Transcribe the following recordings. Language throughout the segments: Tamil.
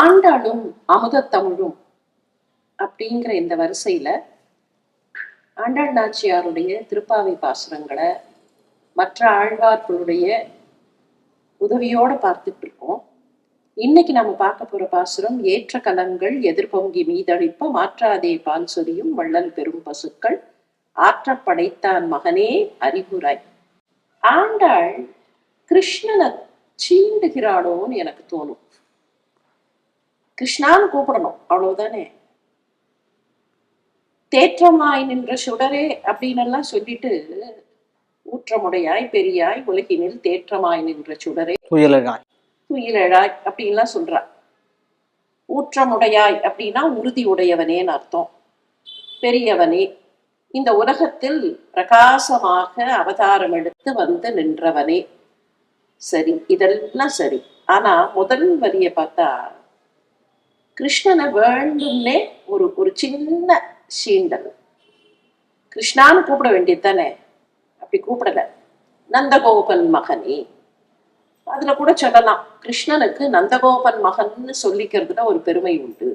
ஆண்டாளும் அமுதத்தமிழும் அப்படிங்கிற இந்த வரிசையில ஆண்டாள் நாச்சியாருடைய திருப்பாவை பாசுரங்களை மற்ற ஆழ்வார்களுடைய உதவியோட பார்த்துட்டு இருக்கோம். இன்னைக்கு நம்ம பார்க்க போற பாசுரம் ஏற்ற கலங்கள் எதிர்பொங்கி மீதழிப்ப மாற்றாதே பால் சொரியும் வள்ளல் பெரும் பசுக்கள் ஆற்ற படைத்தான் மகனே அறிவுராய் ஆண்டாள் கிருஷ்ணனை சீண்டுகிறாளோன்னு எனக்கு தோணும். கிருஷ்ணான்னு கூப்பிடணும். அவ்வளவுதானே? தேற்றமாய் நின்ற சுடரே அப்படின்னு எல்லாம் சொல்லிட்டு ஊற்றமுடையாய் பெரியாய் உலகினில் தேற்றமாய் நின்ற சுடரே. துயிலழாய் துயிலழாய் அப்படின்லாம் சொல்றா. ஊற்றமுடையாய் அப்படின்னா உறுதி உடையவனேன்னு அர்த்தம். பெரியவனே இந்த உலகத்தில் பிரகாசமாக அவதாரம் எடுத்து வந்து நின்றவனே. சரி இதெல்லாம் சரி. ஆனா முதல் வரிய பார்த்தா கிருஷ்ணனை வேண்டும்னே ஒரு ஒரு சின்ன சீண்டல். கிருஷ்ணான்னு கூப்பிட வேண்டியது தானே அப்படி கூப்பிடல. நந்தகோபன் மகனே. அதுல கூட சொல்லலாம். கிருஷ்ணனுக்கு நந்தகோபன் மகன்னு சொல்லிக்கிறதுல ஒரு பெருமை உண்டு.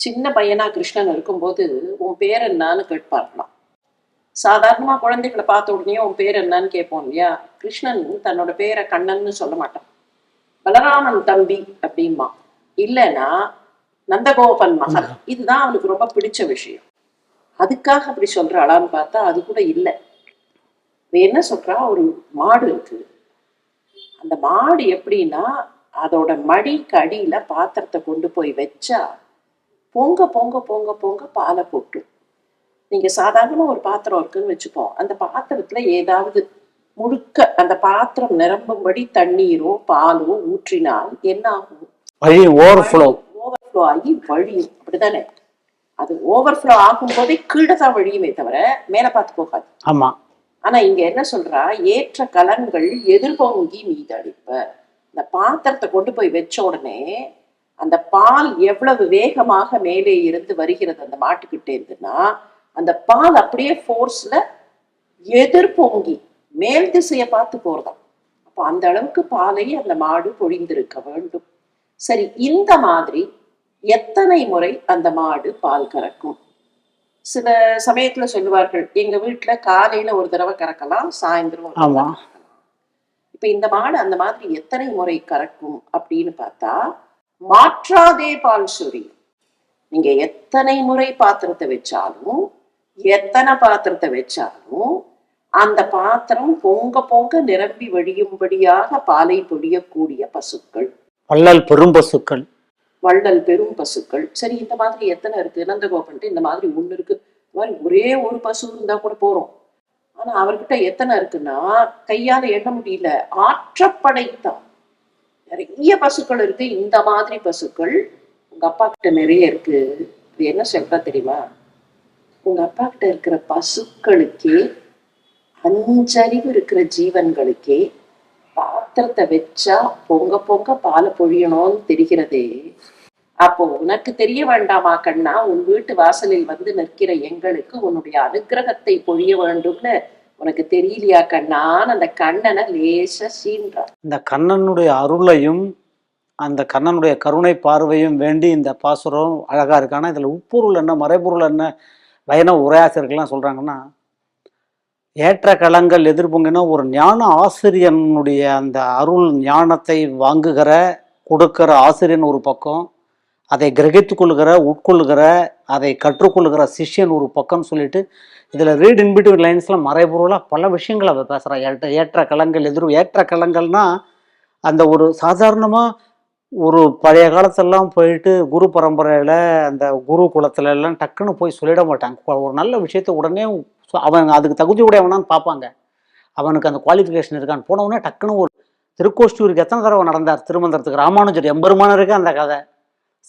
சின்ன பையனா கிருஷ்ணன் இருக்கும்போது உன் பேர் என்னன்னு கேட்பார்க்கலாம் சாதாரணமா குழந்தைகளை பார்த்த உடனே உன் பேர் என்னன்னு கேட்போம் இல்லையா? கிருஷ்ணன் தன்னோட பேரை கண்ணன்னு சொல்ல மாட்டான். பலராமன் தம்பி அப்படிமா இல்லைன்னா நந்தகோபன் மகன். இதுதான் அவனுக்கு ரொம்ப பிடிச்ச விஷயம். அதுக்காக அப்படி சொல்றாளான்னு பார்த்தா அது கூட இல்லை. என்ன சொல்றா? ஒரு மாடு இருக்கு அந்த மாடு எப்படின்னா அதோட மடிக்கு அடியில பாத்திரத்தை கொண்டு போய் வச்சா பொங்க பொங்க பொங்க பொங்க பாலை போட்டு. நீங்க சாதாரணமா ஒரு பாத்திரம் இருக்குன்னு வச்சுப்போம் அந்த பாத்திரத்துல ஏதாவது முழுக்க அந்த பாத்திரம் நிரம்பும்படி தண்ணீரோ பாலோ ஊற்றினால் என்ன ஆகும்? ஓவர்ஃப்ளோ ஆகி வழியும் அப்படிதானே அது ஓவர்ஃப்ளோ ஆகும் போதே கீழே தான் வழியுமே தவிர மேல பார்த்து போகாது. ஆமா. ஆனா இங்க என்ன சொல்றா? ஏற்ற கலங்கள் எதிர்பொங்கி மீதளிப்ப இந்த பாத்திரத்தை கொண்டு போய் வச்ச உடனே அந்த பால் எவ்வளவு வேகமாக மேலே இருந்து வருகிறது அந்த மாட்டுக்கிட்டே இருந்துன்னா அந்த பால் அப்படியே ஃபோர்ஸ்ல எதிர்பொங்கி மேல் திசையை பார்த்து போறதாம். அப்போ அந்த அளவுக்கு பாலை அந்த மாடு பொழிந்திருக்க வேண்டும். சரி இந்த மாதிரி எத்தனை முறை அந்த மாடு பால் கறக்கும்? சில சமயத்துல சொல்லுவார்கள் எங்க வீட்டுல காலையில ஒரு தடவை கறக்கலாம் சாயந்தரம் ஆமா. இப்ப இந்த மாடு அந்த மாதிரி எத்தனை முறை கறக்கும் அப்படின்னு பார்த்தா மாற்றாதே பால் சொரி நீங்க எத்தனை முறை பாத்திரத்தை வச்சாலும் எத்தனை பாத்திரத்தை வச்சாலும் அந்த பாத்திரம் பொங்க பொங்க நிரம்பி வழியும்படியாக பாலை பொழியக்கூடிய பசுக்கள். வள்ளல் பெரும் பசுக்கள். வள்ளல் பெரும் பசுக்கள். சரி இந்த மாதிரி எத்தனை இருக்கு? நந்தகோபன்ட்டு இந்த மாதிரி ஒன்று இருக்கு. இந்த மாதிரி ஒரே ஒரு பசு இருந்தா கூட போறோம். ஆனா அவர்கிட்ட எத்தனை இருக்குன்னா கையால எண்ண முடியல. ஆற்றப்படைத்தான் நிறைய பசுக்கள் இருக்கு. இந்த மாதிரி பசுக்கள் உங்க அப்பா கிட்ட நிறைய இருக்கு. இது என்ன சொல்றா தெரியுமா? உங்க அப்பா கிட்ட இருக்கிற பசுக்களுக்கே அஞ்சறிவு இருக்கிற ஜீவன்களுக்கே பாத்திரத்தை வச்சா பொங்க பொங்க பாலை பொழியணும்னு தெரிகிறதே. அப்போ உனக்கு தெரிய வேண்டாமா கண்ணா உன் வீட்டு வாசலில் வந்து நிற்கிற எங்களுக்கு உன்னுடைய அனுக்கிரகத்தை பொழிய வேண்டும்னு உனக்கு தெரியலையா கண்ணான்னு அந்த கண்ணனை லேசா சீன்றான். இந்த கண்ணனுடைய அருளையும் அந்த கண்ணனுடைய கருணை பார்வையும் வேண்டி இந்த பாசுரம் அழகா இருக்கு. இதுல உட்பொருள் என்ன மறைபொருள் என்ன வைணவ உரையாசிரியர்கள்லாம் சொல்றாங்கன்னா ஏற்ற களங்கள் எதிர்பொங்கினா ஒரு ஞான ஆசிரியனுடைய அந்த அருள் ஞானத்தை வாங்குகிற கொடுக்கிற ஆசிரியன் ஒரு பக்கம் அதை கிரகித்து கொள்கிற உட்கொள்கிற அதை கற்றுக்கொள்கிற சிஷ்யன் ஒரு பக்கம்னு சொல்லிட்டு இதில் ரீட் இன்பிட்வீன் லைன்ஸில் மறைபொருளாக பல விஷயங்களை அவர் பேசுகிறா ஏற்ற ஏற்ற களங்கள் எதிர் ஏற்ற கலங்கள்னா அந்த ஒரு சாதாரணமாக ஒரு பழைய காலத்தெல்லாம் போயிட்டு குரு பரம்பரையில் அந்த குரு குலத்துல எல்லாம் டக்குன்னு போய் சொல்லிட மாட்டாங்க. ஒரு நல்ல விஷயத்த உடனே அவன் அதுக்கு தகுதி உடையவனான்னு பார்ப்பாங்க. அவனுக்கு அந்த குவாலிஃபிகேஷன் இருக்கான்னு. போனவுடனே டக்குன்னு ஒரு திருக்கோஷ்டியூருக்கு எத்தனை தடவை நடந்தார் திருமந்திரத்துக்கு? ராமானுஜர் எம்பெருமானருக்கு அந்த கதை.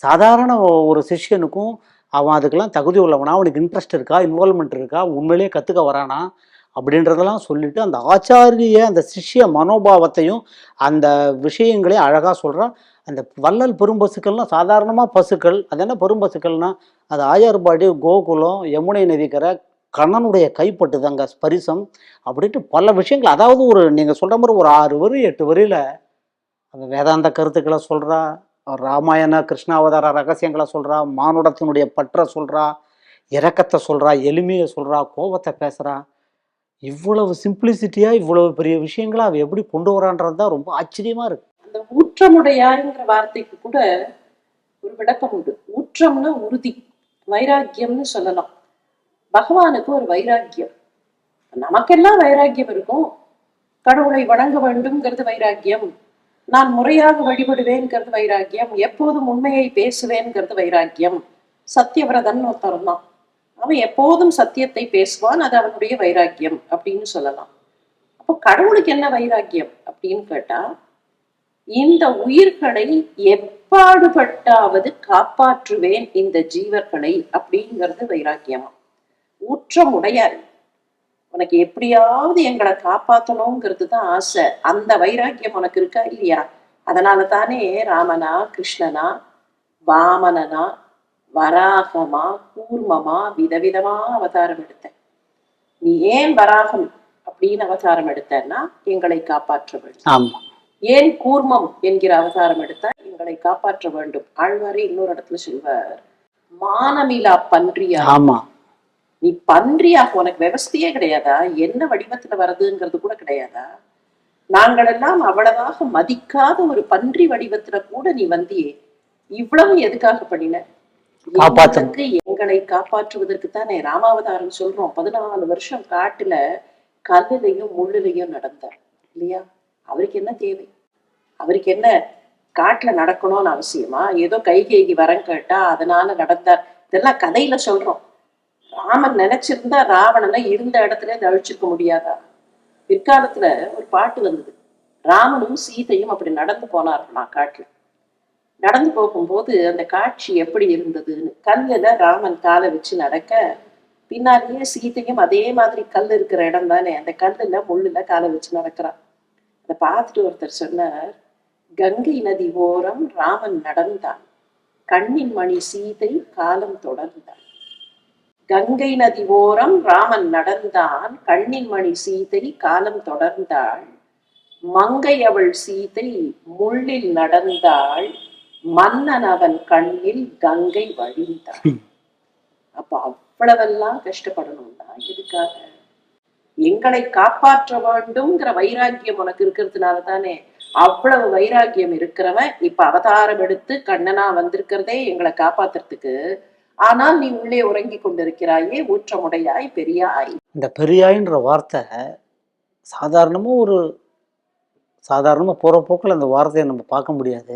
சாதாரண ஒரு சிஷ்யனுக்கும் அவன் அதுக்கெல்லாம் தகுதி உள்ளவனா அவனுக்கு இன்ட்ரெஸ்ட் இருக்கா இன்வால்மெண்ட் இருக்கா உண்மையிலேயே கற்றுக்க வரானா அப்படின்றதெல்லாம் சொல்லிட்டு அந்த ஆச்சாரிய அந்த சிஷ்ய மனோபாவத்தையும் அந்த விஷயங்களையும் அழகாக சொல்கிறான் அந்த வள்ளல் பெரும்பசுக்கள்லாம் சாதாரணமாக பசுக்கள். அது என்ன பெரும்பசுக்கள்னா அது ஆயார்பாடி கோகுலம் யமுனை நதிக்கரை கண்ணனுடைய கைப்பட்டு அங்கே ஸ்பரிசம் அப்படின்ட்டு பல விஷயங்கள். அதாவது ஒரு நீங்கள் சொல்கிற மாதிரி ஒரு ஆறு வரி எட்டு வரியில் அந்த வேதாந்த கருத்துக்களை சொல்கிறா ராமாயண கிருஷ்ணாவதார ரகசியங்களை சொல்றா மானுடத்தினுடைய பற்றை சொல்றா இரக்கத்தை சொல்றா எளிமையை சொல்றா கோபத்தை பேசுறா. இவ்வளவு சிம்பிளிசிட்டியா இவ்வளவு பெரிய விஷயங்களை அவ எப்படி கொண்டு வரான்றது தான் ரொம்ப ஆச்சரியமா இருக்கு. அந்த ஊற்றமுடையாங்கிற வார்த்தைக்கு கூட ஒரு விளக்கம் உண்டு. ஊற்றம்னா உறுதி வைராக்கியம்னு சொல்லலாம். பகவானுக்கு ஒரு வைராக்கியம். நமக்கெல்லாம் வைராக்கியம் இருக்கும். கடவுளை வணங்க வேண்டும்ங்கிறது வைராக்கியம். நான் முறையாக வழிபடுவேன்கிறது வைராக்கியம் எப்போதும் உண்மையை பேசுவேன்கிறது வைராக்கியம். சத்தியவிரதன் ஒருத்தர் தான். அவன் எப்போதும் சத்தியத்தை பேசுவான் அது அவனுடைய வைராக்கியம் அப்படின்னு சொல்லலாம். அப்போ கடவுளுக்கு என்ன வைராக்கியம் அப்படின்னு கேட்டா இந்த உயிர்களை எப்பாடுபட்டாவது காப்பாற்றுவேன் இந்த ஜீவர்களை அப்படிங்கிறது வைராக்கியமா. ஊற்றம் உனக்கு எப்படியாவது எங்களை காப்பாத்தணுங்கிறது தான் ஆசை. அந்த வைராக்கியம் உனக்கு இருக்கா இல்லையா? அதனால தானே ராமனா கிருஷ்ணனா வாமனனா வராகமா கூர்மமா விதவிதமா அவதாரம் எடுத்தேன். நீ ஏன் வராகம் அப்படின்னு அவதாரம் எடுத்தேன்னா எங்களை காப்பாற்ற வேண்டும். ஆமா. ஏன் கூர்மம் என்கிற அவதாரம் எடுத்த எங்களை காப்பாற்ற வேண்டும். ஆழ்வாரே இன்னொரு இடத்துல சொல்வார் மானமிலா பன்றியா? ஆமா. நீ பன்றியாக உனக்கு விவஸ்தையே கிடையாதா? என்ன வடிவத்துல வருதுங்கிறது கூட கிடையாதா? நாங்கள் எல்லாம் அவ்வளவாக மதிக்காத ஒரு பன்றி வடிவத்துல கூட நீ வந்தியே. இவ்வளவு எதுக்காக பண்ணின? எங்களை காப்பாற்றுவதற்கு தானே ராமாவதாரம் சொல்றோம். பதினாலு வருஷம் காட்டுல கல்லுலையும் முள்ளுலையும் நடந்தார். இல்லையா? அவருக்கு என்ன தேவை? அவருக்கு என்ன காட்டுல நடக்கணும்னு அவசியமா? ஏதோ கைகேகி வரம் கேட்டா அதனால நடந்தார். இதெல்லாம் கதையில சொல்றோம். ராமன் நினைச்சிருந்தா ராவணனை இருந்த இடத்துல அழிச்சிருக்க முடியாதா? பிற்காலத்துல ஒரு பாட்டு வந்தது. ராமனும் சீதையும் அப்படி நடந்து போனார்களாம் காட்டுல. நடந்து போகும்போது அந்த காட்சி எப்படி இருந்ததுன்னு கல்லுல ராமன் காலை வச்சு நடக்க பின்னாலேயே சீதையும் அதே மாதிரி கல் இருக்கிற இடம் தானே அந்த கல்லுல முள்ளுல காலை வச்சு நடக்கிறான். அதை பார்த்துட்டு ஒருத்தர் சொன்னார் கங்கை நதி ஓரம் ராமன் நடந்தான். கண்ணின் மணி சீதை காலம் தொடர்ந்தான். கங்கை நதி ஓரம் ராமன் நடந்தான் கண்ணின் மணி சீதை காலம் தொடர்ந்தாள். மங்கை அவள் சீதை முள்ளில் நடந்தாள் மன்னன் அவன் கண்ணில் கங்கை வழிந்தாள். அப்ப அவ்வளவெல்லாம் கஷ்டப்படணும்னா எதுக்காக? எங்களை காப்பாற்ற வேண்டும்ங்கிற வைராக்கியம் உனக்கு இருக்கிறதுனால தானே? அவ்வளவு வைராக்கியம் இருக்கிறவன் இப்ப அவதாரம் எடுத்து கண்ணனா வந்திருக்கிறதே எங்களை காப்பாத்துறதுக்கு. ஆனால் நீ உள்ளே உறங்கி கொண்டிருக்கிறாயே ஊற்றமுடையாய் பெரியாய். இந்த பெரியாயின்ற வார்த்தை சாதாரணமாக ஒரு சாதாரணமாக போகிற போக்கில் அந்த வார்த்தையை நம்ம பார்க்க முடியாது.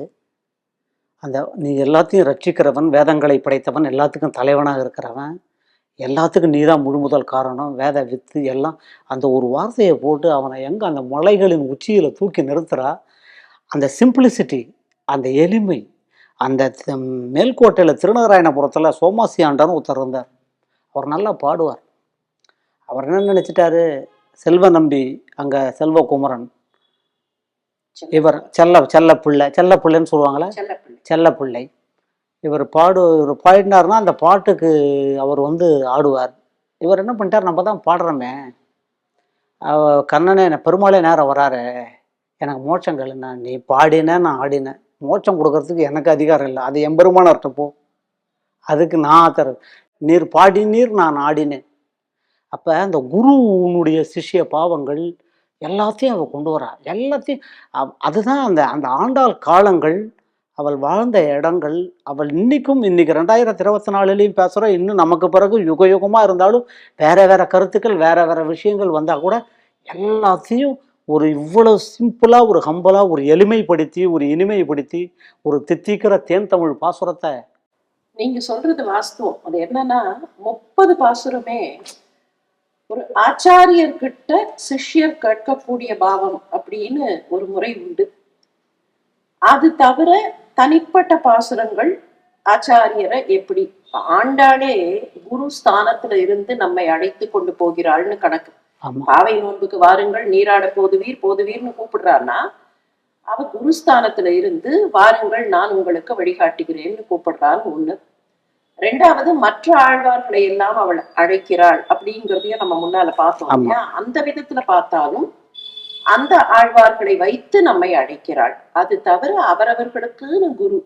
அந்த நீ எல்லாத்தையும் ரட்சிக்கிறவன் வேதங்களை படைத்தவன் எல்லாத்துக்கும் தலைவனாக இருக்கிறவன் எல்லாத்துக்கும் நீ தான் முழுமுதல் காரணம் வேத வித்து எல்லாம். அந்த ஒரு வார்த்தையை போட்டு அவனை எங்கே அந்த மலைகளின் உச்சியில் தூக்கி நிறுத்துறா? அந்த சிம்பிளிசிட்டி அந்த எளிமை அந்த மேல்கோட்டையில் திருநாராயணபுரத்தில் சோமாசி ஆண்டான்னு ஒருத்தர் இருந்தார். அவர் நல்லா பாடுவார். அவர் என்ன நினச்சிட்டாரு? செல்வ நம்பி அங்கே செல்வகுமரன் இவர் செல்ல செல்ல பிள்ளை செல்ல பிள்ளைன்னு சொல்லுவாங்களே? செல்ல பிள்ளை. இவர் பாடு இவர் பாடினார்னா அந்த பாட்டுக்கு அவர் வந்து ஆடுவார். இவர் என்ன பண்ணிட்டார்? நம்ம தான் பாடுறோமே. கண்ணனே என்ன பெருமாளே நேரம் வராரு. எனக்கு மோட்சம் கேளுண்ணா. நீ பாடினேன் நான் ஆடினேன் மோட்சம் கொடுக்கறதுக்கு எனக்கு அதிகாரம் இல்லை. அது எம்பெருமானர்கிட்ட போ. அதுக்கு நான் தர நீர் பாடி நீர் நான் ஆடினேன். அப்போ அந்த குருனுடைய சிஷ்ய பாவங்கள் எல்லாத்தையும் அவள் கொண்டு வரா. எல்லாத்தையும் அதுதான் அந்த அந்த ஆண்டாள் காலங்கள் அவள் வாழ்ந்த இடங்கள் அவள் இன்னைக்கும் இன்னைக்கு ரெண்டாயிரத்தி இருபத்தி நாலுலேயும் பேசுகிறோம் இன்னும் நமக்கு பிறகு யுக யுகமாக இருந்தாலும் வேற வேற கருத்துக்கள் வேற வேற விஷயங்கள் வந்தால் கூட எல்லாத்தையும் ஒரு இவ்வளவு சிம்பிளாக ஒரு ஹம்பலாக ஒரு எளிமைப்படுத்தி ஒரு இனிமைப்படுத்தி ஒரு தித்திக்கிற தேன் தமிழ் பாசுரத்தை நீங்க சொல்றது வாஸ்தவம். அது என்னன்னா முப்பது பாசுரமே ஒரு ஆச்சாரியர்கிட்ட சிஷ்யர் கேட்கக்கூடிய பாவம் அப்படின்னு ஒரு முறை உண்டு. அது தவிர தனிப்பட்ட பாசுரங்கள் ஆச்சாரியரை எப்படி? ஆண்டாளே குரு ஸ்தானத்துல இருந்து நம்மை அழைத்து கொண்டு போகிறாள்னு கணக்கு. பாவை நோன்புக்கு வாருங்கள் நீராட போதுவீர் போதுவீர்னு கூப்பிடுறான்னா அவ குருஸ்தானத்துல இருந்து வாருங்கள் நான் உங்களுக்கு வழிகாட்டுகிறேன்னு கூப்பிடுறாள் ஒண்ணு. ரெண்டாவது மற்ற ஆழ்வார்களை எல்லாம் அவள் அழைக்கிறாள் அப்படிங்கிறதையும் நம்ம முன்னால பார்த்தோம் அந்த விதத்துல பார்த்தாலும் அந்த ஆழ்வார்களை வைத்து நம்மை அழைக்கிறாள். அது தவிர அவரவர்களுக்குன்னு குரு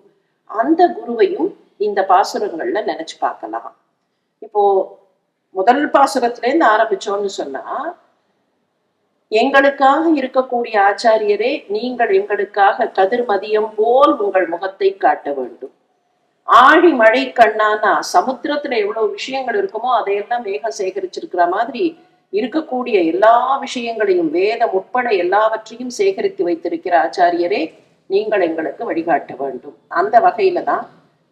அந்த குருவையும் இந்த பாசுரங்கள்ல நினைச்சு பார்க்கலாம். இப்போ முதல் பாசுரத்திலேருந்து ஆரம்பிச்சோம்னு சொன்னா எங்களுக்காக இருக்கக்கூடிய ஆச்சாரியரே நீங்கள் எங்களுக்காக கதிர் மதியம் போல் உங்கள் முகத்தை காட்ட வேண்டும். ஆழி மழை கண்ணானா சமுத்திரத்துல எவ்வளவு விஷயங்கள் இருக்குமோ அதையெல்லாம் மேகம் சேகரிச்சிருக்கிற மாதிரி இருக்கக்கூடிய எல்லா விஷயங்களையும் வேதம் உட்பட எல்லாவற்றையும் சேகரித்து வைத்திருக்கிற ஆச்சாரியரே நீங்கள் எங்களுக்கு வழிகாட்ட வேண்டும். அந்த வகையில தான்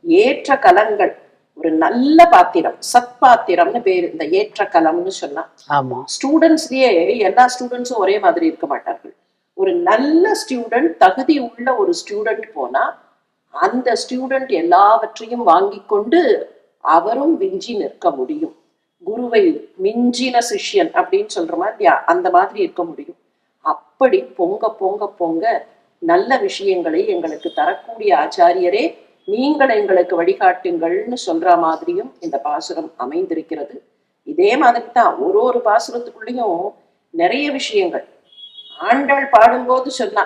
ஏற்ற கலங்கள் ஒரு நல்ல பாத்திரம் சத்பாத்திரம்னு பேரு இந்த ஏற்ற கலம்னு சொன்னா. ஆமா. ஸ்டூடெண்ட்ஸ்லயே எல்லா ஸ்டூடெண்ட்ஸும் ஒரே மாதிரி இருக்க மாட்டார்கள். ஒரு நல்ல ஸ்டூடெண்ட் தகுதி உள்ள ஒரு ஸ்டூடெண்ட் போனா அந்த ஸ்டூடெண்ட் எல்லாவற்றையும் வாங்கி கொண்டு அவரும் விஞ்சி நிற்க முடியும். குருவை மிஞ்சின சிஷ்யன் அப்படின்னு சொல்ற மாதிரி அந்த மாதிரி இருக்க முடியும். அப்படி பொங்க பொங்க பொங்க நல்ல விஷயங்களை எங்களுக்கு தரக்கூடிய ஆச்சாரியரே நீங்கள் எங்களுக்கு வழிகாட்டுங்கள்னு சொல்ற மாதிரியும் இந்த பாசுரம் அமைந்திருக்கிறது. இதே மாதிரி தான் ஒரு ஒரு பாசுரத்துக்குள்ளேயும் நிறைய விஷயங்கள். ஆண்டாள் பாடும்போது சொன்னா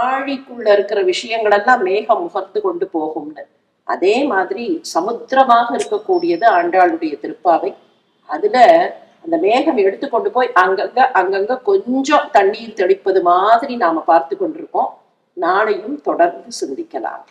ஆழிக்குள்ள இருக்கிற விஷயங்கள் எல்லாம் மேகம் முகர்ந்து கொண்டு போகும்னு. அதே மாதிரி சமுத்திரமாக இருக்கக்கூடியது ஆண்டாளுடைய திருப்பாவை. அதுல அந்த மேகம் எடுத்து கொண்டு போய் அங்கங்க அங்கங்க கொஞ்சம் தண்ணீர் தெளிப்பது மாதிரி நாம பார்த்து கொண்டிருக்கோம் நாளையும் தொடர்ந்து சிந்திக்கலாம்.